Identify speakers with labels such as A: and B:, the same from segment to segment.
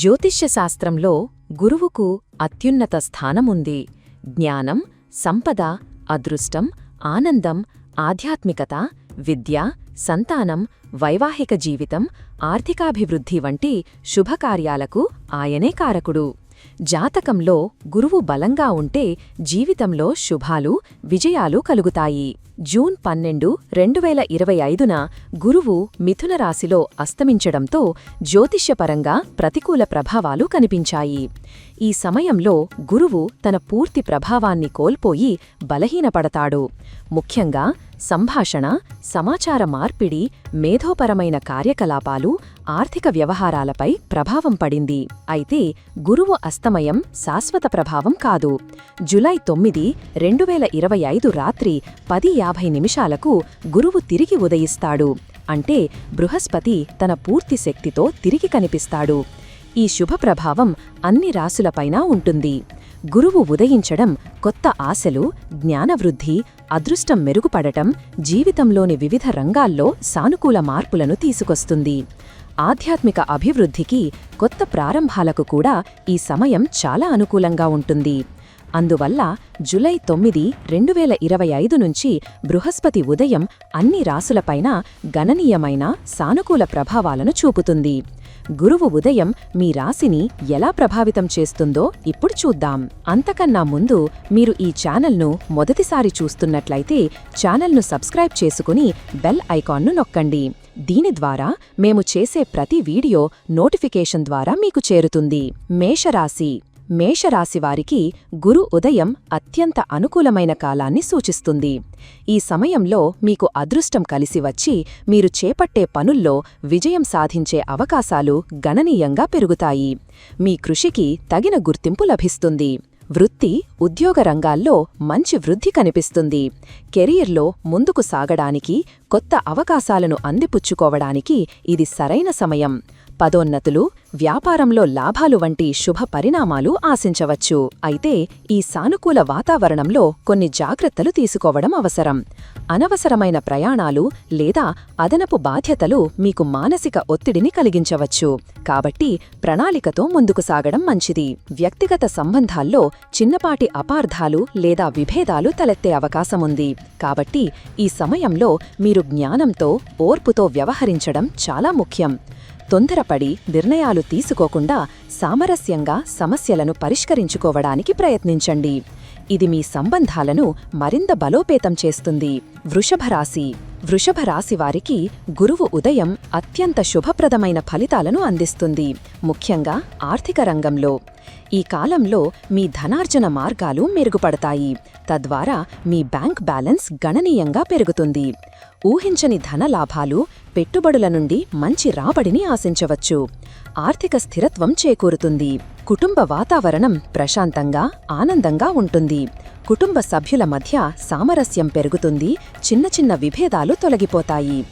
A: జ్యోతిష్యశాస్త్రంలో గురువుకు అత్యున్నత స్థానముంది. జ్ఞానం సంపద అదృష్టం ఆనందం ఆధ్యాత్మికత విద్య సంతానం వైవాహిక జీవితం ఆర్థికాభివృద్ధి వంటి శుభకార్యాలకు ఆయనే కారకుడు. జాతకంలో గురువు బలంగా ఉంటే జీవితంలో శుభాలు విజయాలు కలుగుతాయి. జూన్ పన్నెండు రెండు వేల ఇరవై ఐదున గురువు మిథున రాశిలో అస్తమించడంతో జ్యోతిష్యపరంగా ప్రతికూల ప్రభావాలు కనిపించాయి. ఈ సమయంలో గురువు తన పూర్తి ప్రభావాన్ని కోల్పోయి బలహీనపడతాడు. ముఖ్యంగా సంభాషణ సమాచార మార్పిడి మేధోపరమైన కార్యకలాపాలు ఆర్థిక వ్యవహారాలపై ప్రభావం పడింది. అయితే గురువు అస్తమయం శాశ్వత ప్రభావం కాదు. జులై తొమ్మిది రెండు వేల ఇరవై ఐదు రాత్రి పది యాభై నిమిషాలకు గురువు తిరిగి ఉదయిస్తాడు. అంటే బృహస్పతి తన పూర్తి శక్తితో తిరిగి కనిపిస్తాడు. ఈ శుభ ప్రభావం అన్ని రాసులపైనా ఉంటుంది. గురువు ఉదయించడం కొత్త ఆశలు జ్ఞానవృద్ధి అదృష్టం మెరుగుపడటం జీవితంలోని వివిధ రంగాల్లో సానుకూల మార్పులను తీసుకొస్తుంది. ఆధ్యాత్మిక అభివృద్ధికి కొత్త ప్రారంభాలకు కూడా ఈ సమయం చాలా అనుకూలంగా ఉంటుంది. అందువల్ల జులై తొమ్మిది రెండు వేల ఇరవై ఐదు నుంచి బృహస్పతి ఉదయం అన్ని రాసులపైన గణనీయమైన సానుకూల ప్రభావాలను చూపుతుంది. గురువు ఉదయం మీ రాశిని ఎలా ప్రభావితం చేస్తుందో ఇప్పుడు చూద్దాం. అంతకన్నా ముందు మీరు ఈ ఛానల్ను మొదటిసారి చూస్తున్నట్లయితే ఛానల్ను సబ్స్క్రైబ్ చేసుకుని బెల్ ఐకాన్ను నొక్కండి. దీని ద్వారా మేము చేసే ప్రతి వీడియో నోటిఫికేషన్ ద్వారా మీకు చేరుతుంది. మేషరాశి మేషరాశివారికి గురు ఉదయం అత్యంత అనుకూలమైన కాలాన్ని సూచిస్తుంది. ఈ సమయంలో మీకు అదృష్టం కలిసి వచ్చి మీరు చేపట్టే పనుల్లో విజయం సాధించే అవకాశాలు గణనీయంగా పెరుగుతాయి. మీ కృషికి తగిన గుర్తింపు లభిస్తుంది. వృత్తి ఉద్యోగ రంగాల్లో మంచి వృద్ధి కనిపిస్తుంది. కెరీర్లో ముందుకు సాగడానికి కొత్త అవకాశాలను అందిపుచ్చుకోవడానికి ఇది సరైన సమయం. పదోన్నతులు వ్యాపారంలో లాభాలు వంటి శుభ పరిణామాలు ఆశించవచ్చు. అయితే ఈ సానుకూల వాతావరణంలో కొన్ని జాగ్రత్తలు తీసుకోవడం అవసరం. అనవసరమైన ప్రయాణాలు లేదా అదనపు బాధ్యతలు మీకు మానసిక ఒత్తిడిని కలిగించవచ్చు. కాబట్టి ప్రణాళికతో ముందుకు సాగడం మంచిది. వ్యక్తిగత సంబంధాల్లో చిన్నపాటి అపార్థాలు లేదా విభేదాలు తలెత్తే అవకాశముంది కాబట్టి ఈ సమయంలో మీరు జ్ఞానంతో ఓర్పుతో వ్యవహరించడం చాలా ముఖ్యం. తొందరపడి నిర్ణయాలు తీసుకోకుండా సామరస్యంగా సమస్యలను పరిష్కరించుకోవడానికి ప్రయత్నించండి. ఇది మీ సంబంధాలను మరింత బలోపేతం చేస్తుంది. వృషభరాశి వృషభరాశి వారికి గురువు ఉదయం అత్యంత శుభప్రదమైన ఫలితాలను అందిస్తుంది. ముఖ్యంగా ఆర్థిక రంగంలో. ఈ కాలంలో మీ ధనార్జన మార్గాలు మెరుగుపడతాయి. తద్వారా మీ బ్యాంక్ బ్యాలెన్స్ గణనీయంగా పెరుగుతుంది. ఊహించని ధన లాభాలు పెట్టుబడుల నుండి మంచి రాబడిని ఆశించవచ్చు. ఆర్థిక స్థిరత్వం చేకూరుతుంది. కుటుంబ వాతావరణం ప్రశాంతంగా ఆనందంగా ఉంటుంది. కుటుంబ సభ్యుల మధ్య సామరస్యం పెరుగుతుంది. చిన్న చిన్న విభేదాలు తొలగిపోతాయి.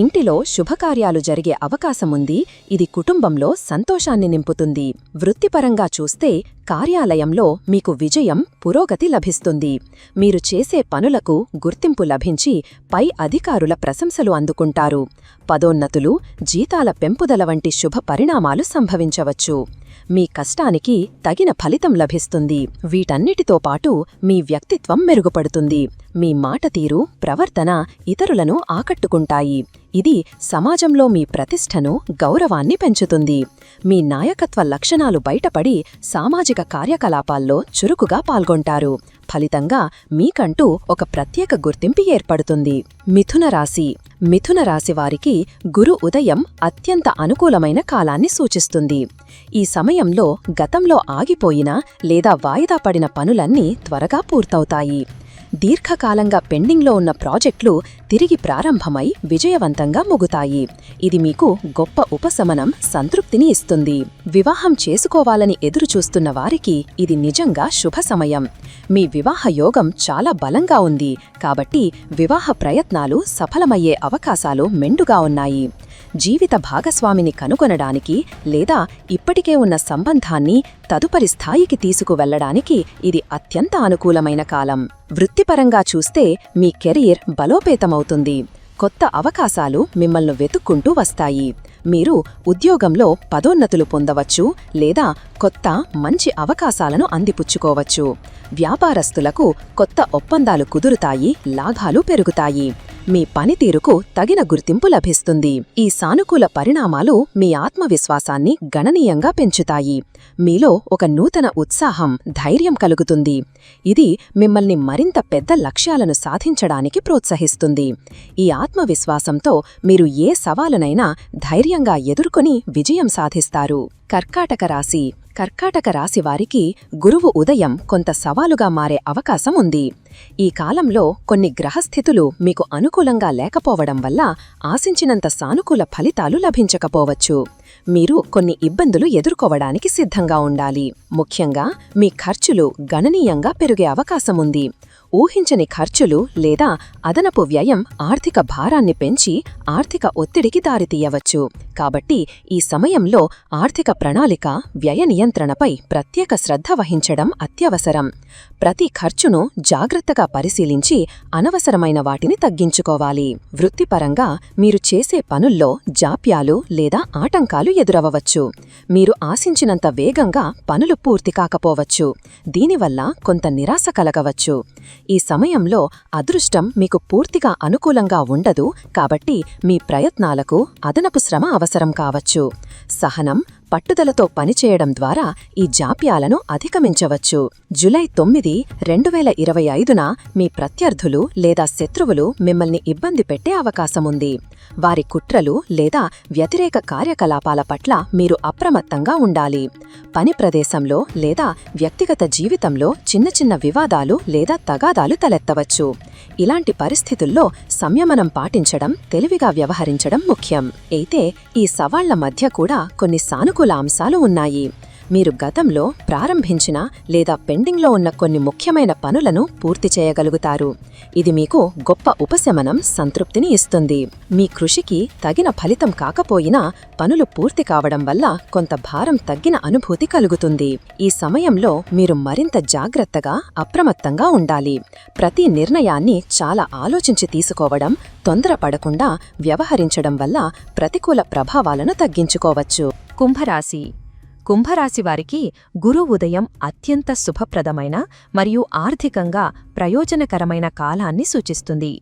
A: ఇంటిలో శుభకార్యాలు జరిగే అవకాశముంది ఇది కుటుంబంలో సంతోషాన్ని నింపుతుంది. వృత్తిపరంగా చూస్తే కార్యాలయంలో మీకు విజయం పురోగతి లభిస్తుంది. మీరు చేసే పనులకు గుర్తింపు లభించి పై అధికారుల ప్రశంసలు అందుకుంటారు. పదోన్నతులు జీతాల పెంపుదల వంటి శుభ పరిణామాలు సంభవించవచ్చు. మీ కష్టానికి తగిన ఫలితం లభిస్తుంది. వీటన్నిటితో పాటు మీ వ్యక్తిత్వం మెరుగుపడుతుంది. మీ మాట తీరు ప్రవర్తన ఇతరులను ఆకట్టుకుంటాయి. ఇది సమాజంలో మీ ప్రతిష్టను గౌరవాన్ని పెంచుతుంది. మీ నాయకత్వ లక్షణాలు బయటపడి సామాజిక కార్యకలాపాల్లో చురుకుగా పాల్గొంటారు. ఫలితంగా మీకంటూ ఒక ప్రత్యేక గుర్తింపు ఏర్పడుతుంది. మిథున రాశి. మిథున రాశి వారికి గురు ఉదయం అత్యంత అనుకూలమైన కాలాన్ని సూచిస్తుంది. ఈ సమయంలో గతంలో ఆగిపోయిన లేదా వాయిదా పడిన పనులన్నీ త్వరగా పూర్తవుతాయి. దీర్ఘకాలంగా పెండింగ్లో ఉన్న ప్రాజెక్టులు తిరిగి ప్రారంభమై విజయవంతంగా ముగుతాయి. ఇది మీకు గొప్ప ఉపశమనం సంతృప్తిని ఇస్తుంది. వివాహం చేసుకోవాలని ఎదురుచూస్తున్న వారికి ఇది నిజంగా శుభ సమయం. మీ వివాహ యోగం చాలా బలంగా ఉంది. కాబట్టి వివాహ ప్రయత్నాలు సఫలమయ్యే అవకాశాలు మెండుగా ఉన్నాయి. జీవిత భాగస్వామిని కనుగొనడానికి లేదా ఇప్పటికే ఉన్న సంబంధాన్ని తదుపరి స్థాయికి తీసుకువెళ్ళడానికి ఇది అత్యంత అనుకూలమైన కాలం. వృత్తిపరంగా చూస్తే మీ కెరీర్ బలోపేతమవుతుంది. కొత్త అవకాశాలు మిమ్మల్ని వెతుక్కుంటూ వస్తాయి. మీరు ఉద్యోగంలో పదోన్నతులు పొందవచ్చు లేదా కొత్త మంచి అవకాశాలను అందిపుచ్చుకోవచ్చు. వ్యాపారస్తులకు కొత్త ఒప్పందాలు కుదురుతాయి లాభాలు పెరుగుతాయి. మీ పనితీరుకు తగిన గుర్తింపు లభిస్తుంది. ఈ సానుకూల పరిణామాలు మీ ఆత్మవిశ్వాసాన్ని గణనీయంగా పెంచుతాయి. మీలో ఒక నూతన ఉత్సాహం ధైర్యం కలుగుతుంది. ఇది మిమ్మల్ని మరింత పెద్ద లక్ష్యాలను సాధించడానికి ప్రోత్సహిస్తుంది. ఈ ఆత్మవిశ్వాసంతో మీరు ఏ సవాలునైనా ధైర్యంగా ఎదుర్కొని విజయం సాధిస్తారు. కర్కాటక రాశి కర్కాటక రాశి వారికి గురువు ఉదయం కొంత సవాలుగా మారే అవకాశం ఉంది. ఈ కాలంలో కొన్ని గ్రహస్థితులు మీకు అనుకూలంగా లేకపోవడం వల్ల ఆశించినంత సానుకూల ఫలితాలు లభించకపోవచ్చు. మీరు కొన్ని ఇబ్బందులు ఎదుర్కోవడానికి సిద్ధంగా ఉండాలి. ముఖ్యంగా మీ ఖర్చులు గణనీయంగా పెరిగే అవకాశముంది ఊహించని ఖర్చులు లేదా అదనపు వ్యయం ఆర్థిక భారాన్ని పెంచి ఆర్థిక ఒత్తిడికి దారితీయవచ్చు. కాబట్టి ఈ సమయంలో ఆర్థిక ప్రణాళిక వ్యయ నియంత్రణపై ప్రత్యేక శ్రద్ధ వహించడం అత్యవసరం. ప్రతి ఖర్చును జాగ్రత్తగా పరిశీలించి అనవసరమైన వాటిని తగ్గించుకోవాలి. వృత్తిపరంగా మీరు చేసే పనుల్లో జాప్యాలు లేదా ఆటంకాలు ఎదురవవచ్చు. మీరు ఆశించినంత వేగంగా పనులు పూర్తి కాకపోవచ్చు. దీనివల్ల కొంత నిరాశ కలగవచ్చు. ఈ సమయంలో అదృష్టం మీకు పూర్తిగా అనుకూలంగా ఉండదు కాబట్టి మీ ప్రయత్నాలకు అదనపు శ్రమ అవసరం కావచ్చు. సహనం పట్టుదలతో పనిచేయడం ద్వారా ఈ జాప్యాలను అధిగమించవచ్చు. జులై తొమ్మిది రెండు వేల ఇరవై ఐదున మీ ప్రత్యర్థులు లేదా శత్రువులు మిమ్మల్ని ఇబ్బంది పెట్టే అవకాశముంది. వారి కుట్రలు లేదా వ్యతిరేక కార్యకలాపాల పట్ల మీరు అప్రమత్తంగా ఉండాలి. పని ప్రదేశంలో లేదా వ్యక్తిగత జీవితంలో చిన్న చిన్న వివాదాలు లేదా తగాదాలు తలెత్తవచ్చు. ఇలాంటి పరిస్థితుల్లో సంయమనం పాటించడం తెలివిగా వ్యవహరించడం ముఖ్యం. అయితే ఈ సవాళ్ళ మధ్య కూడా కొన్ని సానుకూల అంశాలు ఉన్నాయి. మీరు గతంలో ప్రారంభించిన లేదా పెండింగ్లో ఉన్న కొన్ని ముఖ్యమైన పనులను పూర్తి చేయగలుగుతారు. ఇది మీకు గొప్ప ఉపశమనం సంతృప్తిని ఇస్తుంది. మీ కృషికి తగిన ఫలితం కాకపోయినా పనులు పూర్తి కావడం వల్ల కొంత భారం తగ్గిన అనుభూతి కలుగుతుంది. ఈ సమయంలో మీరు మరింత జాగ్రత్తగా అప్రమత్తంగా ఉండాలి. ప్రతి నిర్ణయాన్ని చాలా ఆలోచించి తీసుకోవడం తొందరపడకుండా వ్యవహరించడం వల్ల ప్రతికూల ప్రభావాలను తగ్గించుకోవచ్చు. కుంభరాశి కుంభరాశివారికి గురు ఉదయం అత్యంత శుభప్రదమైన మరియు ఆర్థికంగా ప్రయోజనకరమైన కాలాన్ని సూచిస్తుంది.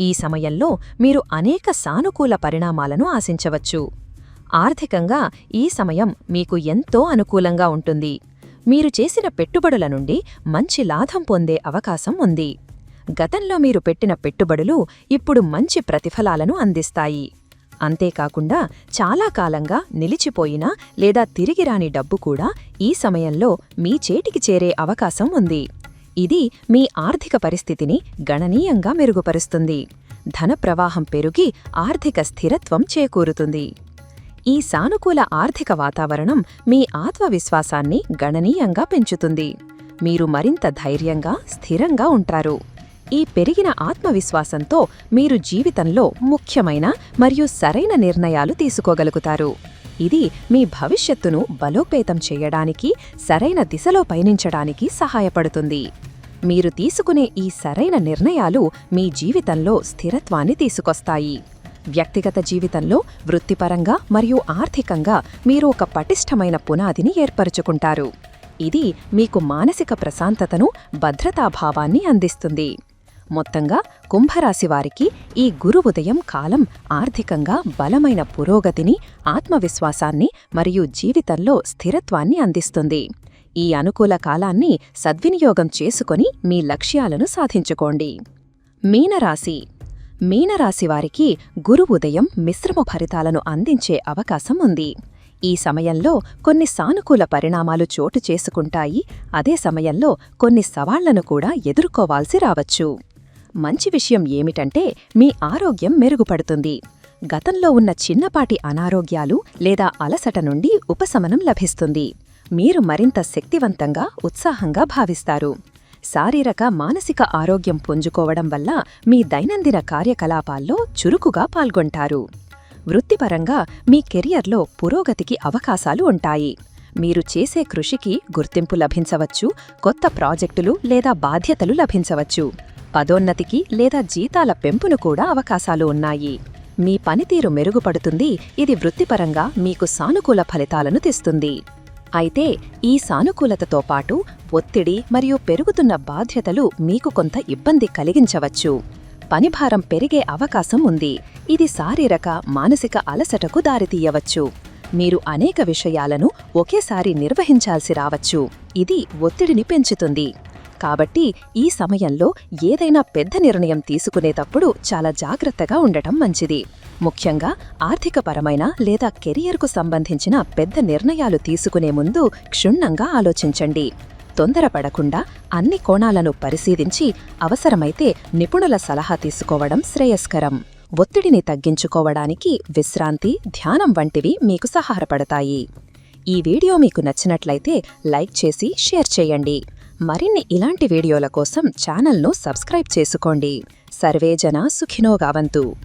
A: ఈ సమయంలో మీరు అనేక సానుకూల పరిణామాలను ఆశించవచ్చు. ఆర్థికంగా ఈ సమయం మీకు ఎంతో అనుకూలంగా ఉంటుంది. మీరు చేసిన పెట్టుబడుల నుండి మంచి లాభం పొందే అవకాశం ఉంది. గతంలో మీరు పెట్టిన పెట్టుబడులు ఇప్పుడు మంచి ప్రతిఫలాలను అందిస్తాయి. అంతేకాకుండా చాలా కాలంగా నిలిచిపోయిన లేదా తిరిగిరాని డబ్బు కూడా ఈ సమయంలో మీ చేటికి చేరే అవకాశం ఉంది. ఇది మీ ఆర్థిక పరిస్థితిని గణనీయంగా మెరుగుపరుస్తుంది. ధన ప్రవాహం పెరిగి ఆర్థిక స్థిరత్వం చేకూరుతుంది. ఈ సానుకూల ఆర్థిక వాతావరణం మీ ఆత్మవిశ్వాసాన్ని గణనీయంగా పెంచుతుంది. మీరు మరింత ధైర్యంగా స్థిరంగా ఉంటారు. ఈ పెరిగిన ఆత్మవిశ్వాసంతో మీరు జీవితంలో ముఖ్యమైన మరియు సరైన నిర్ణయాలు తీసుకోగలుగుతారు. ఇది మీ భవిష్యత్తును బలోపేతం చేయడానికి సరైన దిశలో పయనించడానికి సహాయపడుతుంది. మీరు తీసుకునే ఈ సరైన నిర్ణయాలు మీ జీవితంలో స్థిరత్వాన్ని తీసుకొస్తాయి. వ్యక్తిగత జీవితంలో వృత్తిపరంగా మరియు ఆర్థికంగా మీరు ఒక పటిష్టమైన పునాదిని ఏర్పరుచుకుంటారు. ఇది మీకు మానసిక ప్రశాంతతను భద్రతాభావాన్ని అందిస్తుంది. మొత్తంగా కుంభరాశివారికి ఈ గురు ఉదయం కాలం ఆర్థికంగా బలమైన పురోగతిని ఆత్మవిశ్వాసాన్ని మరియు జీవితంలో స్థిరత్వాన్ని అందిస్తుంది. ఈ అనుకూల కాలాన్ని సద్వినియోగం చేసుకొని మీ లక్ష్యాలను సాధించుకోండి. మీనరాశి. మీనరాశివారికి గురు ఉదయం మిశ్రమ ఫలితాలను అందించే అవకాశం ఉంది. ఈ సమయంలో కొన్ని సానుకూల పరిణామాలు చోటు చేసుకుంటాయి. అదే సమయంలో కొన్ని సవాళ్ళను కూడా ఎదుర్కోవాల్సి రావచ్చు. మంచి విషయం ఏమిటంటే మీ ఆరోగ్యం మెరుగుపడుతుంది. గతంలో ఉన్న చిన్నపాటి అనారోగ్యాలు లేదా అలసట నుండి ఉపశమనం లభిస్తుంది. మీరు మరింత శక్తివంతంగా ఉత్సాహంగా భావిస్తారు. శారీరక మానసిక ఆరోగ్యం పుంజుకోవడం వల్ల మీ దైనందిన కార్యకలాపాల్లో చురుకుగా పాల్గొంటారు. వృత్తిపరంగా మీ కెరియర్లో పురోగతికి అవకాశాలు ఉంటాయి. మీరు చేసే కృషికి గుర్తింపు లభించవచ్చు కొత్త ప్రాజెక్టులు లేదా బాధ్యతలు లభించవచ్చు. పదోన్నతికి లేదా జీతాల పెంపును కూడా అవకాశాలు ఉన్నాయి. మీ పనితీరు మెరుగుపడుతుంది. ఇది వృత్తిపరంగా మీకు సానుకూల ఫలితాలను తెస్తుంది. అయితే ఈ సానుకూలతతో పాటు ఒత్తిడి మరియు పెరుగుతున్న బాధ్యతలు మీకు కొంత ఇబ్బంది కలిగించవచ్చు. పనిభారం పెరిగే అవకాశం ఉంది. ఇది శారీరక మానసిక అలసటకు దారితీయవచ్చు. మీరు అనేక విషయాలను ఒకేసారి నిర్వహించాల్సి రావచ్చు. ఇది ఒత్తిడిని పెంచుతుంది. కాబట్టి ఈ సమయంలో ఏదైనా పెద్ద నిర్ణయం తీసుకునేటప్పుడు చాలా జాగ్రత్తగా ఉండటం మంచిది. ముఖ్యంగా ఆర్థికపరమైన లేదా కెరియర్కు సంబంధించిన పెద్ద నిర్ణయాలు తీసుకునే ముందు క్షుణ్ణంగా ఆలోచించండి. తొందరపడకుండా అన్ని కోణాలను పరిశీలించి అవసరమైతే నిపుణుల సలహా తీసుకోవడం శ్రేయస్కరం. ఒత్తిడిని తగ్గించుకోవడానికి విశ్రాంతి ధ్యానం వంటివి మీకు సహాయపడతాయి. ఈ వీడియో మీకు నచ్చినట్లయితే లైక్ చేసి షేర్ చేయండి. మరిన్ని ఇలాంటి వీడియోల కోసం ఛానల్ను సబ్స్క్రైబ్ చేసుకోండి. సర్వేజన సుఖినోగావంతు